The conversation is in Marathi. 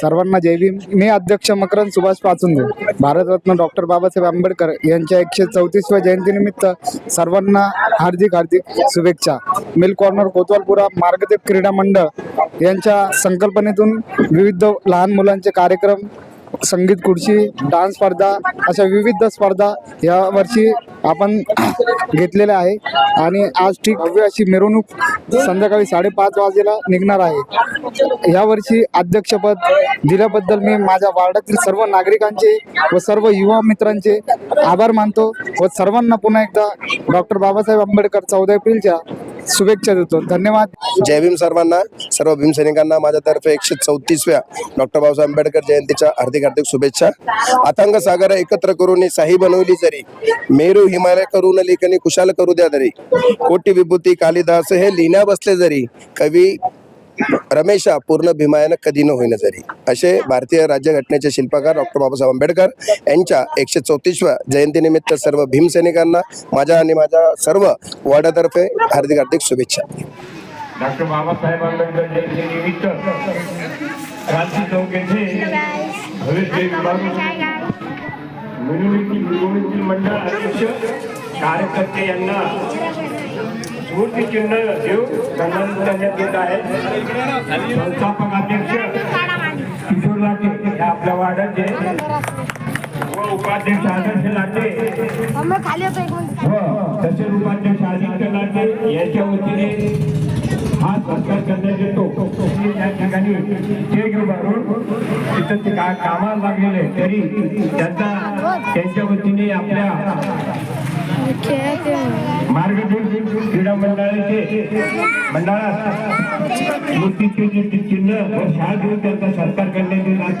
सर्वांना जय भीम. मी अध्यक्ष मकरंद सुभाष पाचुंदे. भारतरत्न डॉक्टर बाबासाहेब आंबेडकर यांच्या एकशे चौतीसव्या जयंतीनिमित्त सर्वांना हार्दिक हार्दिक शुभेच्छा. मिल कॉर्नर कोतवालपुरा मार्गदेव क्रीडा मंडळ यांच्या संकल्पनेतून विविध लहान मुलांचे कार्यक्रम संगीत खुर्ची डान्स स्पर्धा अशा विविध स्पर्धा यावर्षी आपण घेतलेले आहे. आणि आज ठीक भव्य अशी मिरवणूक संध्याकाळी साडेपाच वाजेला निघणार आहे. यावर्षी अध्यक्षपद दिल्याबद्दल मी माझ्या वार्डातील सर्व नागरिकांचे व सर्व युवा मित्रांचे आभार मानतो व सर्वांना पुन्हा एकदा डॉक्टर बाबासाहेब आंबेडकर चौदा एप्रिलच्या शुभेच्छा देतो. धन्यवाद. जय भीम सर्वांना सर्व भीमसैनिकांना माझ्यातर्फे एकशे चौतीसव्या डॉक्टर बाबासाहेब आंबेडकर जयंतीच्या हार्दिक हार्दिक शुभेच्छा. अथांग सागर एकत्र करून साही बनवली जरी मेरू हिमालय करून लेखनी कुशाल करू द्या जरी कोटी विभूती कालिदास हे लिहिण्या बसले जरी कवी रमेशा पूर्ण भीमायन कधी न होईन जरी. असे भारतीय राज्यघटनेचे शिल्पकार डॉक्टर बाबासाहेब आंबेडकर यांच्या एकशे चौतीसव्या जयंतीनिमित्त सर्व भीमसैनिकांना माझ्या आणि माझ्या सर्व वॉर्डातर्फे हार्दिक हार्दिक शुभेच्छा. डॉक्टर बाबासाहेब आंबेडकर जयंतीनिमित्त क्रांती चौक येथे भविष्य विभाग मंडळ अध्यक्ष कार्यकर्ते यांना स्मृतिचिन्ह देऊ. सन्मानित करण्यात येत आहे. संस्थापक अध्यक्ष किशोर लाटे हे आपल्या वार्डाचे व उपाध्यक्ष आदर्श लाटे व तसेच उपाध्यक्ष आदित्य लाटे यांच्या वतीने हा सत्कार करण्यात येतो. त्या ठिकाणी ते उभारून तिथं ते का कामाला लागलेले तरी त्यांचा त्यांच्या वतीने आपल्या मार्गदर्शक क्रीडा मंडळाचे मंडळात मूर्तीचे जे चिन्ह व शहा घेऊन त्यांचा सरकार करण्यात येणार